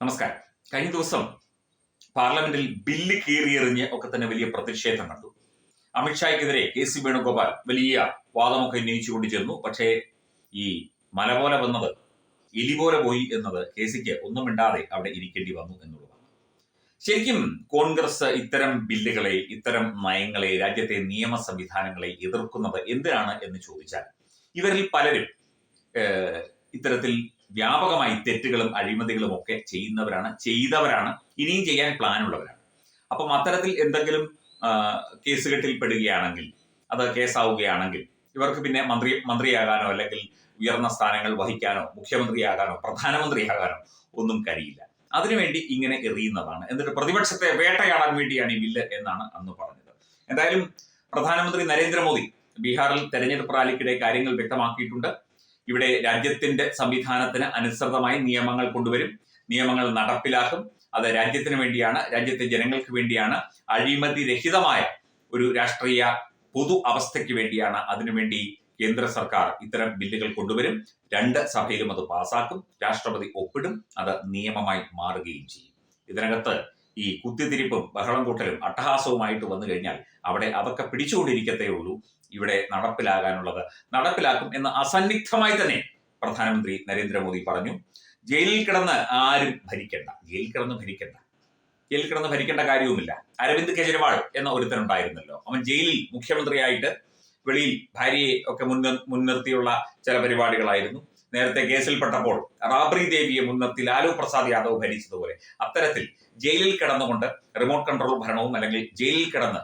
നമസ്കാരം. കഴിഞ്ഞ ദിവസം പാർലമെന്റിൽ ബില്ല് കീറിയെറിഞ്ഞ് ഒക്കെ തന്നെ വലിയ പ്രതിഷേധം കണ്ടു. അമിത്ഷായ്ക്കെതിരെ കെ സി വേണുഗോപാൽ വലിയ വാദമൊക്കെ ഉന്നയിച്ചുകൊണ്ട് ചെന്നു പക്ഷേ ഈ മല പോലെ വന്നത് എലി പോലെ പോയി എന്നത് കെ സിക്ക് ഒന്നും ഇണ്ടാതെ അവിടെ ഇരിക്കേണ്ടി വന്നു എന്നുള്ളതാണ്. ശരിക്കും കോൺഗ്രസ് ഇത്തരം ബില്ലുകളെ ഇത്തരം നയങ്ങളെ രാജ്യത്തെ നിയമ സംവിധാനങ്ങളെ എതിർക്കുന്നത് എന്തിനാണ് എന്ന് ചോദിച്ചാൽ ഇവരിൽ പലരും ഇത്തരത്തിൽ വ്യാപകമായി തെറ്റുകളും അഴിമതികളും ഒക്കെ ചെയ്യുന്നവരാണ് ചെയ്തവരാണ് ഇനിയും ചെയ്യാൻ പ്ലാൻ ഉള്ളവരാണ്. അപ്പം അത്തരത്തിൽ എന്തെങ്കിലും കേസ് കേസുകെട്ടിൽ പെടുകയാണെങ്കിൽ അത് കേസാവുകയാണെങ്കിൽ ഇവർക്ക് പിന്നെ മന്ത്രി മന്ത്രിയാകാനോ അല്ലെങ്കിൽ ഉയർന്ന സ്ഥാനങ്ങൾ വഹിക്കാനോ മുഖ്യമന്ത്രിയാകാനോ പ്രധാനമന്ത്രിയാകാനോ ഒന്നും കഴിയില്ല. അതിനുവേണ്ടി ഇങ്ങനെ എറിയുന്നതാണ്. എന്നിട്ട് പ്രതിപക്ഷത്തെ വേട്ടയാടാൻ വേണ്ടിയാണ് ഈ ബില്ല് എന്നാണ് അന്ന് പറഞ്ഞത്. എന്തായാലും പ്രധാനമന്ത്രി നരേന്ദ്രമോദി ബീഹാറിൽ തെരഞ്ഞെടുപ്പ് റാലിക്കിടെ കാര്യങ്ങൾ വ്യക്തമാക്കിയിട്ടുണ്ട്. ഇവിടെ രാജ്യത്തിന്റെ സംവിധാനത്തിന് അനുസൃതമായി നിയമങ്ങൾ കൊണ്ടുവരും. നിയമങ്ങൾ നടപ്പിലാക്കും. അത് രാജ്യത്തിന് വേണ്ടിയാണ് രാജ്യത്തെ ജനങ്ങൾക്ക് വേണ്ടിയാണ് അഴിമതി രഹിതമായ ഒരു രാഷ്ട്രീയ പൊതു അവസ്ഥയ്ക്ക് വേണ്ടിയാണ്. അതിനുവേണ്ടി കേന്ദ്ര സർക്കാർ ഇത്തരം ബില്ലുകൾ കൊണ്ടുവരും. രണ്ട് സഭയിലും അത് പാസാക്കും. രാഷ്ട്രപതി ഒപ്പിടും. അത് നിയമമായി മാറുകയും ചെയ്യും. ഇതിനകത്ത് ഈ കുത്തിത്തിരിപ്പും ബഹളം കൂട്ടലും അട്ടഹാസവുമായിട്ട് വന്നു കഴിഞ്ഞാൽ അവിടെ അതൊക്കെ പിടിച്ചുകൊണ്ടിരിക്കത്തേ ഉള്ളൂ. ഇവിടെ നടപ്പിലാകാനുള്ളത് നടപ്പിലാക്കും എന്ന് അസന്നിഗ്ധമായി തന്നെ പ്രധാനമന്ത്രി നരേന്ദ്രമോദി പറഞ്ഞു. ജയിലിൽ കിടന്ന് ആരും ഭരിക്കണ്ട. ജയിലിൽ കിടന്ന് ഭരിക്കണ്ട. ജയിലിൽ കിടന്ന് ഭരിക്കേണ്ട കാര്യവുമില്ല. അരവിന്ദ് കെജ്രിവാൾ എന്ന ഒരുത്തനുണ്ടായിരുന്നല്ലോ. അവൻ ജയിലിൽ മുഖ്യമന്ത്രിയായിട്ട് വെളിയിൽ ഭാര്യയെ ഒക്കെ മുൻനിർ മുൻനിർത്തിയുള്ള ചില പരിപാടികളായിരുന്നു. നേരത്തെ കേസിൽപ്പെട്ടപ്പോൾ റാബ്രി ദേവിയെ മുൻനിർത്തി ലാലു പ്രസാദ് യാദവ് ഭരിച്ചതുപോലെ അത്തരത്തിൽ ജയിലിൽ കിടന്നുകൊണ്ട് റിമോട്ട് കൺട്രോൾ ഭരണവും അല്ലെങ്കിൽ ജയിലിൽ കിടന്ന്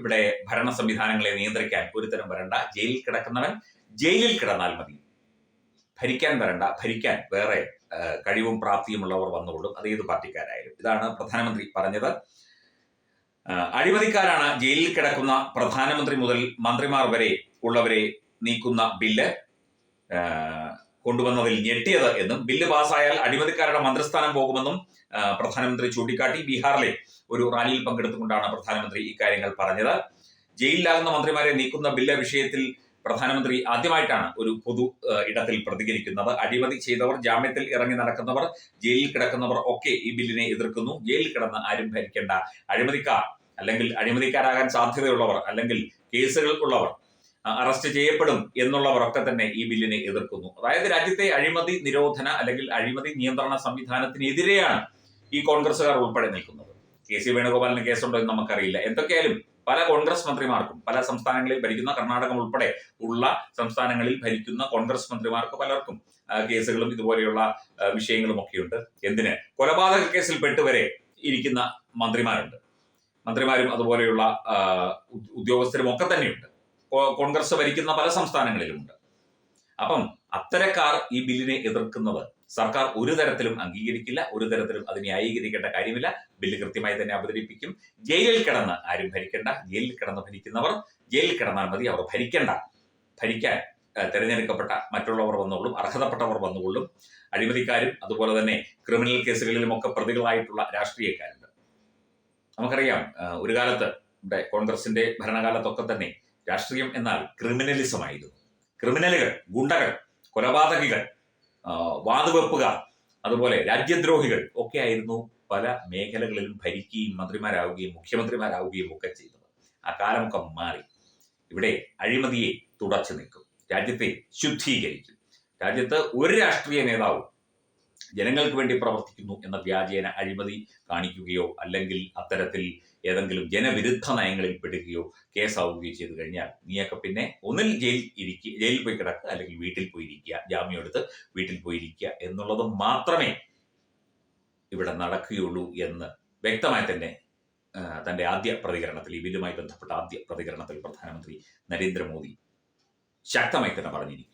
ഇവിടെ ഭരണ സംവിധാനങ്ങളെ നിയന്ത്രിക്കാൻ ഒരുത്തരം വരണ്ട ജയിലിൽ കിടക്കുന്നവൻ ജയിലിൽ കിടന്നാൽ മതി. ഭരിക്കാൻ വരണ്ട ഭരിക്കാൻ വേറെ കഴിവും പ്രാപ്തിയുമുള്ളവർ വന്നുകൊള്ളും. അത് ഏത് പാർട്ടിക്കാരായാലും. ഇതാണ് പ്രധാനമന്ത്രി പറഞ്ഞത്. അഴിമതിക്കാരാണ് ജയിലിൽ കിടക്കുന്ന പ്രധാനമന്ത്രി മുതൽ മന്ത്രിമാർ വരെ ഉള്ളവരെ നീക്കുന്ന ബില്ല്. കൊണ്ടുവന്നതിൽ ഞെട്ടിയത് എന്നും ബില്ല് പാസ്സായാൽ അഴിമതിക്കാരുടെ മന്ത്രിസ്ഥാനം പോകുമെന്നും പ്രധാനമന്ത്രി ചൂണ്ടിക്കാട്ടി ബീഹാറിലെ ഒരു റാലിയിൽ പങ്കെടുത്തുകൊണ്ടാണ് പ്രധാനമന്ത്രി ഇക്കാര്യങ്ങൾ പറഞ്ഞത്. ജയിലിലാകുന്ന മന്ത്രിമാരെ നീക്കുന്ന ബില്ല് വിഷയത്തിൽ പ്രധാനമന്ത്രി ആദ്യമായിട്ടാണ് ഒരു പൊതു ഇടത്തിൽ പ്രതികരിക്കുന്നത്. അഴിമതി ചെയ്തവർ ജാമ്യത്തിൽ ഇറങ്ങി നടക്കുന്നവർ ജയിലിൽ കിടക്കുന്നവർ ഒക്കെ ഈ ബില്ലിനെ എതിർക്കുന്നു. ജയിലിൽ കിടന്ന് ആരും ഭരിക്കേണ്ട അഴിമതിക്കാർ അല്ലെങ്കിൽ അഴിമതിക്കാരാകാൻ സാധ്യതയുള്ളവർ അല്ലെങ്കിൽ കേസുകൾ ഉള്ളവർ അറസ്റ്റ് ചെയ്യപ്പെടും എന്നുള്ളവരൊക്കെ തന്നെ ഈ ബില്ലിനെ എതിർക്കുന്നു. അതായത് രാജ്യത്തെ അഴിമതി നിരോധന അല്ലെങ്കിൽ അഴിമതി നിയന്ത്രണ സംവിധാനത്തിനെതിരെയാണ് ഈ കോൺഗ്രസ്സുകാർ ഉൾപ്പെടെ നിൽക്കുന്നത്. കെ സി വേണുഗോപാലിന് കേസുണ്ടോ എന്ന് നമുക്കറിയില്ല. എന്തൊക്കെയായാലും പല കോൺഗ്രസ് മന്ത്രിമാർക്കും പല സംസ്ഥാനങ്ങളിൽ ഭരിക്കുന്ന കർണാടകം ഉൾപ്പെടെ ഉള്ള സംസ്ഥാനങ്ങളിൽ ഭരിക്കുന്ന കോൺഗ്രസ് മന്ത്രിമാർക്ക് പലർക്കും കേസുകളും ഇതുപോലെയുള്ള വിഷയങ്ങളും ഒക്കെയുണ്ട്. എന്തിന്? കൊലപാതക കേസിൽ പെട്ടുവരെ ഇരിക്കുന്ന മന്ത്രിമാരുണ്ട്. മന്ത്രിമാരും അതുപോലെയുള്ള ഉദ്യോഗസ്ഥരും ഒക്കെ തന്നെയുണ്ട്. കോൺഗ്രസ് ഭരിക്കുന്ന പല സംസ്ഥാനങ്ങളിലുമുണ്ട്. അപ്പം അത്തരക്കാർ ഈ ബില്ലിനെ എതിർക്കുന്നത് സർക്കാർ ഒരു തരത്തിലും അംഗീകരിക്കില്ല ഒരു തരത്തിലും അത് ന്യായീകരിക്കേണ്ട കാര്യമില്ല. ബില്ല് കൃത്യമായി തന്നെ അവതരിപ്പിക്കും. ജയിലിൽ കിടന്ന് ആരും ഭരിക്കേണ്ട. ജയിലിൽ കിടന്ന് ഭരിക്കുന്നവർ ജയിലിൽ കിടന്നാൽ മതി അവർ ഭരിക്കേണ്ട. ഭരിക്കാൻ തിരഞ്ഞെടുക്കപ്പെട്ട മറ്റുള്ളവർ വന്നുകൊള്ളും അർഹതപ്പെട്ടവർ വന്നുകൊള്ളും. അഴിമതിക്കാരും അതുപോലെ തന്നെ ക്രിമിനൽ കേസുകളിലും ഒക്കെ പ്രതികളായിട്ടുള്ള രാഷ്ട്രീയക്കാരുണ്ട്. നമുക്കറിയാം ഒരു കാലത്ത് ഇവിടെ കോൺഗ്രസിന്റെ ഭരണകാലത്തൊക്കെ തന്നെ രാഷ്ട്രീയം എന്നാൽ ക്രിമിനലിസം ആയിരുന്നു ക്രിമിനലുകൾ ഗുണ്ടകൾ കൊലപാതകികൾ വാതുവെപ്പുകാർ അതുപോലെ രാജ്യദ്രോഹികൾ ഒക്കെ ആയിരുന്നു പല മേഖലകളിലും ഭരിക്കുകയും മന്ത്രിമാരാവുകയും മുഖ്യമന്ത്രിമാരാവുകയും ഒക്കെ ചെയ്തത്. ആ കാലമൊക്കെ മാറി. ഇവിടെ അഴിമതിയെ തുടച്ചു നിൽക്കും രാജ്യത്തെ ശുദ്ധീകരിക്കും. രാജ്യത്ത് ഒരു രാഷ്ട്രീയ നേതാവും ജനങ്ങൾക്ക് വേണ്ടി പ്രവർത്തിക്കുന്നു എന്ന വ്യാജേന അഴിമതി കാണിക്കുകയോ അല്ലെങ്കിൽ അത്തരത്തിൽ ഏതെങ്കിലും ജനവിരുദ്ധ നയങ്ങളിൽ പെടുകയോ കേസാവുകയോ ചെയ്തു കഴിഞ്ഞാൽ നീയൊക്കെ പിന്നെ ഒന്നിൽ ജയിൽ ഇരിക്കുക ജയിലിൽ പോയി കിടക്കുക അല്ലെങ്കിൽ വീട്ടിൽ പോയി ഇരിക്കുക ജാമ്യം എടുത്ത് വീട്ടിൽ പോയി ഇരിക്കുക എന്നുള്ളത് മാത്രമേ ഇവിടെ നടക്കുകയുള്ളൂ എന്ന് വ്യക്തമായി തന്നെ തന്റെ ആദ്യ പ്രതികരണത്തിൽ ഈ ബില്ലുമായി ബന്ധപ്പെട്ട ആദ്യ പ്രതികരണത്തിൽ പ്രധാനമന്ത്രി നരേന്ദ്രമോദി ശക്തമായി തന്നെ പറഞ്ഞിരിക്കുകയാണ്